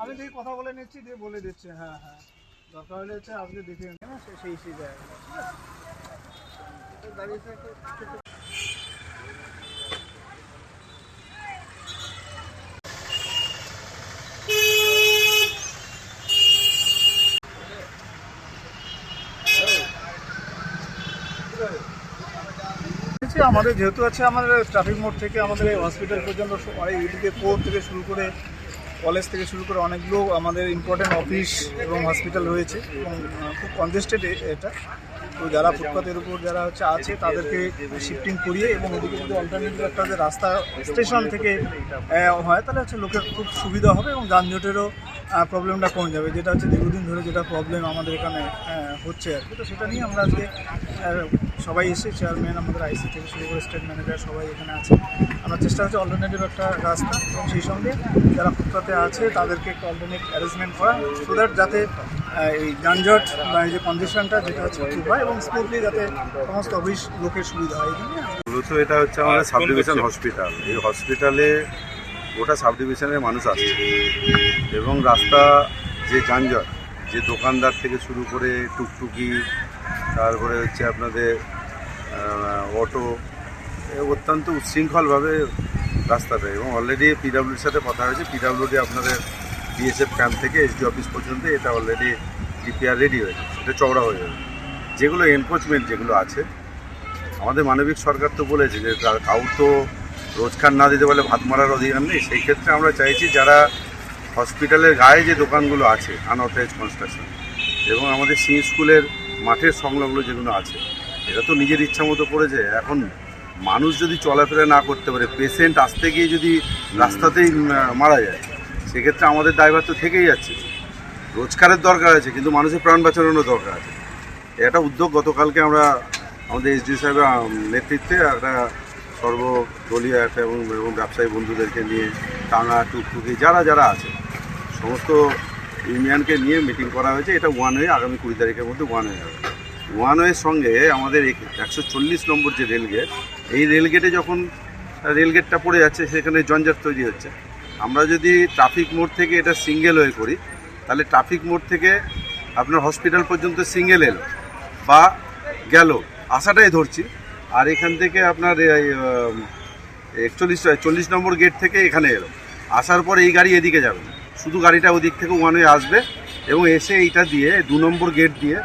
আমি দেখি কথা বলে নিচ্ছি, দিয়ে বলে দিচ্ছি হ্যাঁ হ্যাঁ। দরকার হলে হচ্ছে আজকে দেখে নিন হ্যাঁ সেই সেই আমাদের যেহেতু আছে আমাদের ট্রাফিক মোড় থেকে আমাদের হসপিটাল পর্যন্ত এদিকে কোর্ট থেকে শুরু করে কলেজ থেকে শুরু করে অনেকগুলো আমাদের ইম্পর্টেন্ট অফিস এবং হসপিটাল রয়েছে এবং খুব কনজেস্টেড এটা। তো যারা ফুটপাতের উপর যারা হচ্ছে আছে, তাদেরকে শিফটিং করিয়ে এবং এদিকে যদি অল্টারনেটিভ একটা যে রাস্তা স্টেশন থেকে হয়, তাহলে হচ্ছে লোকের খুব সুবিধা হবে এবং যানজটেরও প্রবলেমটা কমে যাবে। যেটা হচ্ছে দীর্ঘদিন ধরে যেটা প্রবলেম আমাদের এখানে হচ্ছে আর কি। তো সেটা নিয়ে আমরা আজকে সবাই এসে চেয়ারম্যান আমাদের আইসি থেকে শুরু করে স্টেট ম্যানেজার সবাই এখানে আছে। আমরা চেষ্টা হচ্ছে অল্টারনেটিভ একটা রাস্তা এবং সেই সঙ্গে যারা ফুটপাতে আছে তাদেরকে একটা অল্টারনেট অ্যারেঞ্জমেন্ট করা সো দ্যাট যাতে এই যানজট বা এই যে কন্ডিশনটা যেটা হচ্ছে ঠিক হয় এবং স্মুথলি যাতে সমস্ত অফিস লোকের সুবিধা হয়। মূলত এটা হচ্ছে আমাদের সাব ডিভিশন হসপিটাল এই হসপিটালে গোটা সাব ডিভিশনের মানুষ আসছে। এবং রাস্তা যে যানজট, যে দোকানদার থেকে শুরু করে টুকটুকি, তারপরে হচ্ছে আপনাদের অটো অত্যন্ত উচ্ছৃঙ্খলভাবে রাস্তাটা। এবং অলরেডি পিডাব্লিউডির সাথে কথা হয়েছে। পিডাব্লিউডি আপনাদের বিএসএফ ক্যাম্প থেকে এসডি অফিস পর্যন্ত এটা অলরেডি ডিপিআর রেডি হয়ে হয়েছে এটা চওড়া হয়ে যাবে যেগুলো এনফোর্সমেন্ট যেগুলো আছে, আমাদের মানবিক সরকার তো বলেছে যে কাউ তো রোজগার না দিতে পারলে ভাত মারার অধিকার নেই। সেই ক্ষেত্রে আমরা চাইছি যারা হসপিটালের গায়ে যে দোকানগুলো আছে আনঅথরাইজ কনস্ট্রাকশন এবং আমাদের সিং স্কুলের মাঠের সংলগ্ন যেগুলো আছে এটা তো নিজের ইচ্ছা মতো করেছে। এখন মানুষ যদি চলাফেরা না করতে পারে পেশেন্ট আসতে গিয়ে যদি রাস্তাতেই মারা যায়, সেক্ষেত্রে আমাদের দায়ভার তো থেকেই যাচ্ছে। রোজগারের দরকার আছে, কিন্তু মানুষের প্রাণ বাঁচানোরও দরকার আছে। এটা উদ্যোগ গতকালকে আমরা আমাদের এসডি সাহেবের নেতৃত্বে একটা সর্বদলীয় একটা এবং এবং ব্যবসায়ী বন্ধুদেরকে নিয়ে টাঙা টুকটুকি যারা যারা আছে, সমস্ত ইউনিয়নকে নিয়ে মিটিং করা হয়েছে। এটা ওয়ান ওয়ে আগামী কুড়ি তারিখের মধ্যে ওয়ান ওয়ে হবে। ওয়ান ওয়ের সঙ্গে আমাদের একশো চল্লিশ নম্বর যে রেলগেট এই রেলগেটে যখন রেলগেটটা পড়ে যাচ্ছে, সেখানে জঞ্জাট তৈরি হচ্ছে। আমরা যদি ট্রাফিক মোড় থেকে এটা সিঙ্গেল ওয়ে করি, তাহলে ট্রাফিক মোড় থেকে আপনার হসপিটাল পর্যন্ত সিঙ্গেল এলো বা গেল। আসাটাই ধরছি। আর এখান থেকে আপনার একচল্লিশ, চল্লিশ নম্বর গেট থেকে এখানে এলো। আসার পর এই গাড়ি এদিকে যাবে। শুধু গাড়িটা ওদিক থেকে ওয়ান ওয়ে আসবে এবং এসে এইটা দিয়ে দু নম্বর গেট দিয়ে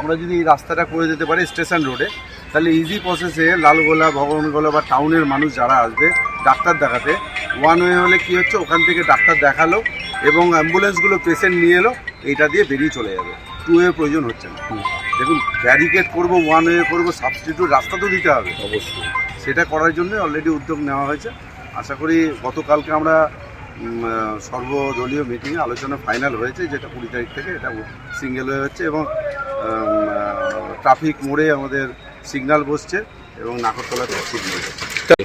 আমরা যদি এই রাস্তাটা করে যেতে পারি স্টেশন রোডে তাহলে ইজি প্রসেসে লালগোলা ভগবানগোলা বা টাউনের মানুষ যারা আসবে ডাক্তার দেখাতে ওয়ান ওয়ে হলে কি হচ্ছে? ওখান থেকে ডাক্তার দেখাল এবং অ্যাম্বুলেন্সগুলো পেশেন্ট নিয়ে এলো, এইটা দিয়ে বেরিয়ে চলে যাবে। টু ওয়ে প্রয়োজন হচ্ছে না। দেখুন ব্যারিকেড করব ওয়ান ওয়ে করব সাবস্টিটিউট রাস্তা তো দিতে হবে। অবশ্যই। সেটা করার জন্য অলরেডি উদ্যোগ নেওয়া হয়েছে। আশা করি গতকালকে আমরা সর্বদলীয় মিটিংয়ে আলোচনা ফাইনাল হয়েছে যেটা কুড়ি তারিখ থেকে এটা সিঙ্গেল হয়ে হচ্ছে এবং ট্রাফিক মোড়ে আমাদের সিগন্যাল বসছে। এবং সিগন্যাল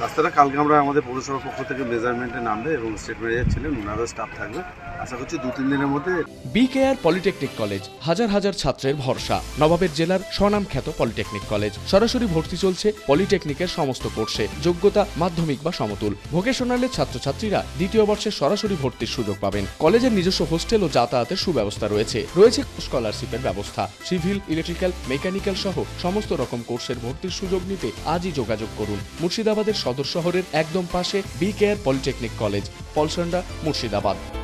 রাস্তাটা কালকে আমরা আমাদের পৌরসভার পক্ষ থেকে মেজারমেন্টে নামবে এবং স্টেট ম্যানেজার ছিলেন ওনারও স্টাফ থাকবে। আশা করছি দু তিন দিনের মধ্যে বি কেয়ার পলিটেকনিক কলেজ হাজার হাজার ছাত্রের ভরসা। নবাবের জেলার স্বনাম খ্যাত পলিটেকনিক কলেজ সরাসরি ভর্তি চলছে পলিটেকনিকের সমস্ত কোর্সে। যোগ্যতা মাধ্যমিক বা সমতুল। ভোকেশনালের ছাত্রছাত্রীরা দ্বিতীয় বর্ষে সরাসরি ভর্তির সুযোগ পাবেন। কলেজের নিজস্ব হোস্টেল ও যাতায়াতের সুব্যবস্থা রয়েছে। রয়েছে স্কলারশিপের ব্যবস্থা। সিভিল ইলেকট্রিক্যাল মেকানিক্যাল সহ সমস্ত রকম কোর্সের ভর্তির সুযোগ নিতে আজই যোগাযোগ করুন। মুর্শিদাবাদের সদর শহরের একদম পাশে B care polytechnic college Palsonda Murshidabad.